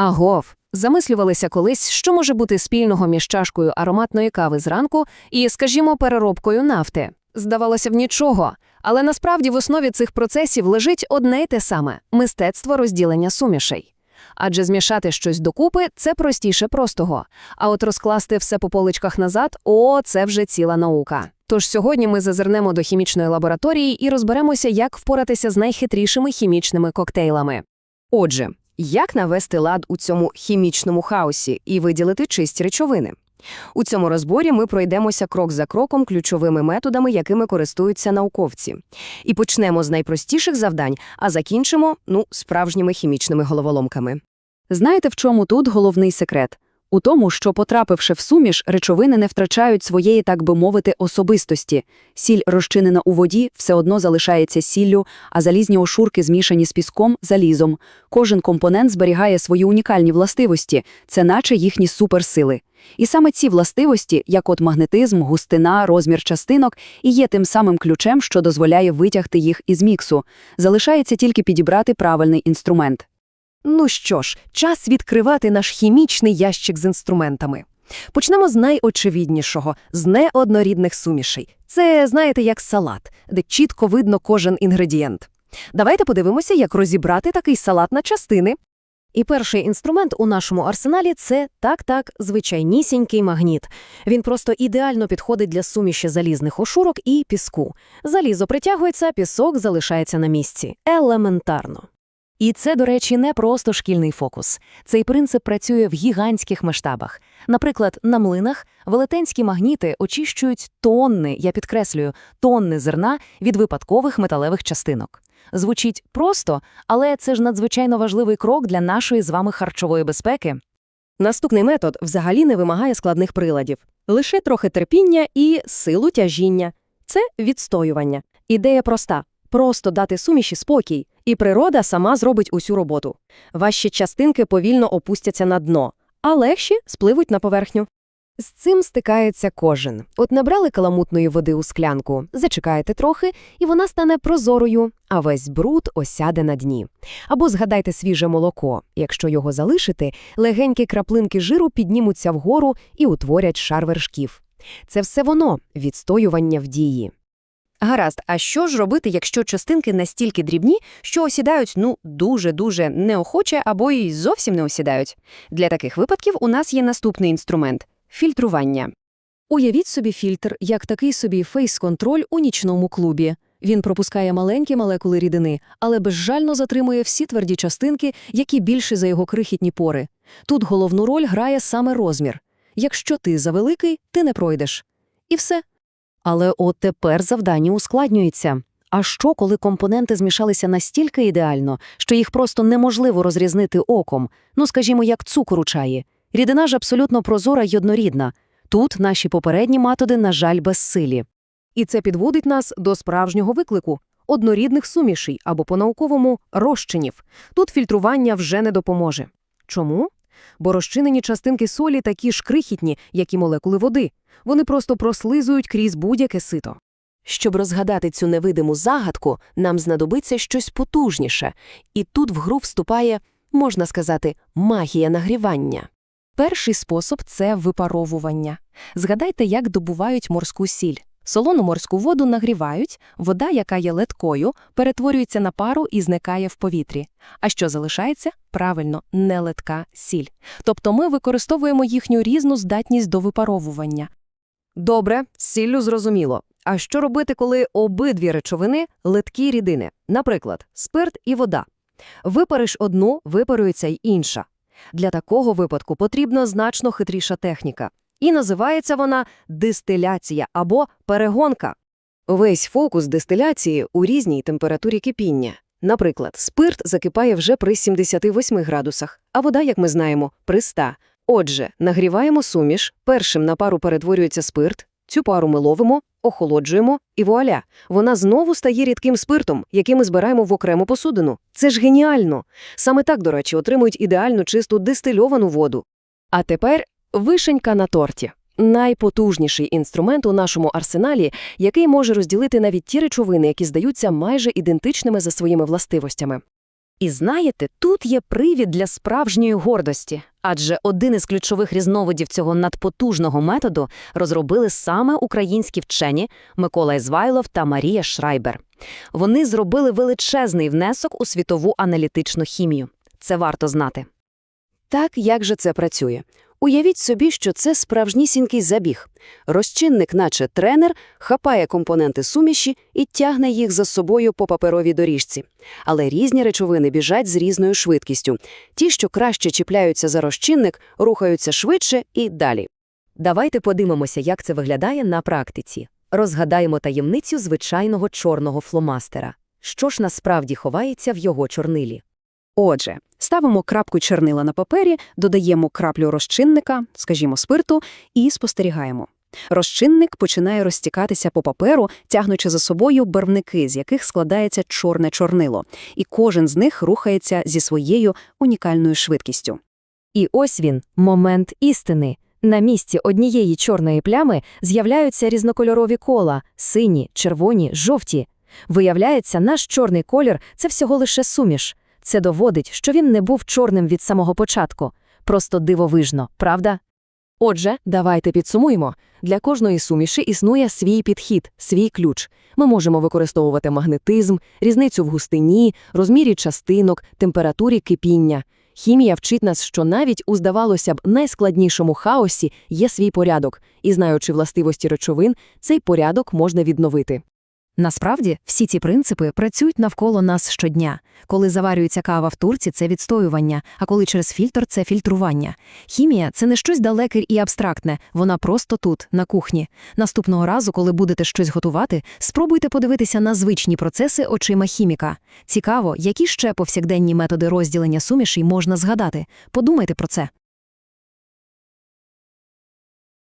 Агов, замислювалися колись, що може бути спільного між чашкою ароматної кави зранку і, скажімо, переробкою нафти. Здавалося б, нічого, але насправді в основі цих процесів лежить одне й те саме мистецтво розділення сумішей. Адже змішати щось докупи це простіше простого. А от розкласти все по поличках назад о, це вже ціла наука. Тож сьогодні ми зазирнемо до хімічної лабораторії і розберемося, як впоратися з найхитрішими хімічними коктейлами. Отже, як навести лад у цьому хімічному хаосі і виділити чисті речовини? У цьому розборі ми пройдемося крок за кроком ключовими методами, якими користуються науковці. І почнемо з найпростіших завдань, а закінчимо, ну, справжніми хімічними головоломками. Знаєте, в чому тут головний секрет? У тому, що, потрапивши в суміш, речовини не втрачають своєї, так би мовити, особистості. Сіль, розчинена у воді, все одно залишається сіллю, а залізні ошурки змішані з піском – залізом. Кожен компонент зберігає свої унікальні властивості, це наче їхні суперсили. І саме ці властивості, як от магнетизм, густина, розмір частинок, і є тим самим ключем, що дозволяє витягти їх із міксу. Залишається тільки підібрати правильний інструмент. Ну що ж, час відкривати наш хімічний ящик з інструментами. Почнемо з найочевиднішого – з неоднорідних сумішей. Це, знаєте, як салат, де чітко видно кожен інгредієнт. Давайте подивимося, як розібрати такий салат на частини. І перший інструмент у нашому арсеналі – це так-так звичайнісінький магніт. Він просто ідеально підходить для суміші залізних ошурок і піску. Залізо притягується, пісок залишається на місці. Елементарно. І це, до речі, не просто шкільний фокус. Цей принцип працює в гігантських масштабах. Наприклад, на млинах велетенські магніти очищують тонни, я підкреслюю, тонни зерна від випадкових металевих частинок. Звучить просто, але це ж надзвичайно важливий крок для нашої з вами харчової безпеки. Наступний метод взагалі не вимагає складних приладів. Лише трохи терпіння і силу тяжіння. Це відстоювання. Ідея проста. Просто дати суміші спокій, і природа сама зробить усю роботу. Ваші частинки повільно опустяться на дно, а легші спливуть на поверхню. З цим стикається кожен. От набрали каламутної води у склянку, зачекаєте трохи, і вона стане прозорою, а весь бруд осяде на дні. Або згадайте свіже молоко. Якщо його залишити, легенькі краплинки жиру піднімуться вгору і утворять шар вершків. Це все воно – відстоювання в дії. Гаразд, а що ж робити, якщо частинки настільки дрібні, що осідають, ну, дуже-дуже неохоче або й зовсім не осідають? Для таких випадків у нас є наступний інструмент – фільтрування. Уявіть собі фільтр, як такий собі фейс-контроль у нічному клубі. Він пропускає маленькі молекули рідини, але безжально затримує всі тверді частинки, які більші за його крихітні пори. Тут головну роль грає саме розмір. Якщо ти завеликий, ти не пройдеш. І все. Але от тепер завдання ускладнюється. А що, коли компоненти змішалися настільки ідеально, що їх просто неможливо розрізнити оком, ну, скажімо, як цукор у чаї? Рідина ж абсолютно прозора й однорідна. Тут наші попередні методи, на жаль, безсилі. І це підводить нас до справжнього виклику – однорідних сумішей або по-науковому розчинів. Тут фільтрування вже не допоможе. Чому? Бо розчинені частинки солі такі ж крихітні, як і молекули води. Вони просто прослизують крізь будь-яке сито. Щоб розгадати цю невидиму загадку, нам знадобиться щось потужніше. І тут в гру вступає, можна сказати, магія нагрівання. Перший спосіб – це випаровування. Згадайте, як добувають морську сіль. Солону морську воду нагрівають, вода, яка є леткою, перетворюється на пару і зникає в повітрі. А що залишається? Правильно, не летка сіль. Тобто ми використовуємо їхню різну здатність до випаровування. Добре, сіллю зрозуміло. А що робити, коли обидві речовини – литкі рідини? Наприклад, спирт і вода. Випариш одну, випарується й інша. Для такого випадку потрібна значно хитріша техніка. І називається вона дистиляція або перегонка. Весь фокус дистиляції у різній температурі кипіння. Наприклад, спирт закипає вже при 78 градусах, а вода, як ми знаємо, при 100. Отже, нагріваємо суміш, першим на пару перетворюється спирт, цю пару ми ловимо, охолоджуємо, і вуаля, вона знову стає рідким спиртом, який ми збираємо в окрему посудину. Це ж геніально! Саме так, до речі, отримують ідеальну чисту дистильовану воду. А тепер вишенька на торті. Найпотужніший інструмент у нашому арсеналі, який може розділити навіть ті речовини, які здаються майже ідентичними за своїми властивостями. І знаєте, тут є привід для справжньої гордості, адже один із ключових різновидів цього надпотужного методу розробили саме українські вчені Микола Ізвайлов та Марія Шрайбер. Вони зробили величезний внесок у світову аналітичну хімію. Це варто знати. Так, як же це працює? Уявіть собі, що це справжнісінький забіг. Розчинник, наче тренер, хапає компоненти суміші і тягне їх за собою по паперовій доріжці. Але різні речовини біжать з різною швидкістю. Ті, що краще чіпляються за розчинник, рухаються швидше і далі. Давайте подивимося, як це виглядає на практиці. Розгадаємо таємницю звичайного чорного фломастера. Що ж насправді ховається в його чорнилі? Отже, ставимо крапку чернила на папері, додаємо краплю розчинника, скажімо, спирту, і спостерігаємо. Розчинник починає розтікатися по паперу, тягнучи за собою барвники, з яких складається чорне чорнило, і кожен з них рухається зі своєю унікальною швидкістю. І ось він, момент істини. На місці однієї чорної плями з'являються різнокольорові кола – сині, червоні, жовті. Виявляється, наш чорний колір – це всього лише суміш. Це доводить, що він не був чорним від самого початку. Просто дивовижно, правда? Отже, давайте підсумуємо. Для кожної суміші існує свій підхід, свій ключ. Ми можемо використовувати магнетизм, різницю в густині, розмірі частинок, температурі кипіння. Хімія вчить нас, що навіть у, здавалося б, найскладнішому хаосі є свій порядок, і знаючи властивості речовин, цей порядок можна відновити. Насправді, всі ці принципи працюють навколо нас щодня. Коли заварюється кава в турці – це відстоювання, а коли через фільтр – це фільтрування. Хімія – це не щось далеке і абстрактне, вона просто тут, на кухні. Наступного разу, коли будете щось готувати, спробуйте подивитися на звичні процеси очима хіміка. Цікаво, які ще повсякденні методи розділення сумішей можна згадати. Подумайте про це.